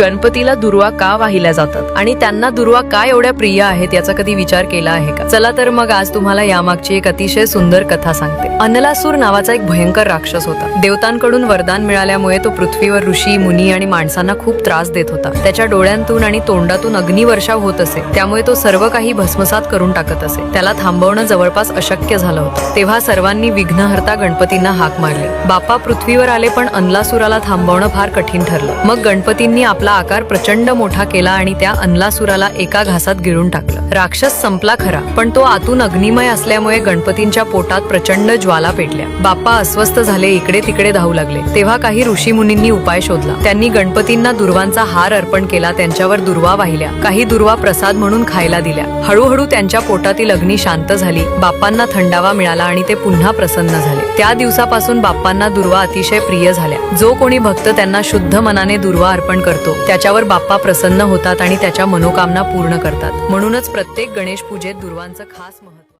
गणपतीला दुर्वा का वाहिल्या जातात? आणि त्यांना दुर्वा का एवढ्या प्रिय आहेत याचा कधी विचार केला आहे का? चला तर मग आज तुम्हाला यामागची एक अतिशय सुंदर कथा सांगते. अनलासूर नावाचा एक भयंकर राक्षस होता. देवतांकडून वरदान मिळाल्यामुळे तो पृथ्वीवर ऋषी मुनी आणि माणसांना खूप त्रास देत होता. त्याच्या डोळ्यांतून आणि तोंडातून अग्निवर्षाव होत असे. त्यामुळे तो सर्व काही भस्मसात करून टाकत असे. त्याला थांबवणं जवळपास अशक्य झालं होतं. तेव्हा सर्वांनी विघ्नहर्ता गणपतींना हाक मारली. बापा पृथ्वीवर आले पण अनलासुराला थांबवणं फार कठीण ठरलं. मग गणपतींनी आपला आकार प्रचंड मोठा केला आणि त्या अनलासुराला एका घासात गिळून टाकलं. राक्षस संपला खरा पण तो आतून अग्निमय असल्यामुळे गणपतींच्या पोटात प्रचंड ज्वाला पेटल्या. बाप्पा अस्वस्थ झाले इकडे तिकडे धावू लागले. तेव्हा काही ऋषी मुनींनी उपाय शोधला. त्यांनी गणपतींना दुर्वांचा हार अर्पण केला त्यांच्यावर दुर्वा वाहिल्या. काही दुर्वा प्रसाद म्हणून खायला दिल्या. हळूहळू त्यांच्या पोटातील अग्नी शांत झाली. बाप्पांना थंडावा मिळाला आणि ते पुन्हा प्रसन्न झाले. त्या दिवसापासून बाप्पांना दुर्वा अतिशय प्रिय झाल्या. जो कोणी भक्त त्यांना शुद्ध मनाने दुर्वा अर्पण करतो त्याच्यावर बाप्पा प्रसन्न होतात आणि त्याच्या मनोकामना पूर्ण करतात. म्हणूनच प्रत्येक गणेश पूजेत दुर्वांचं खास महत्त्व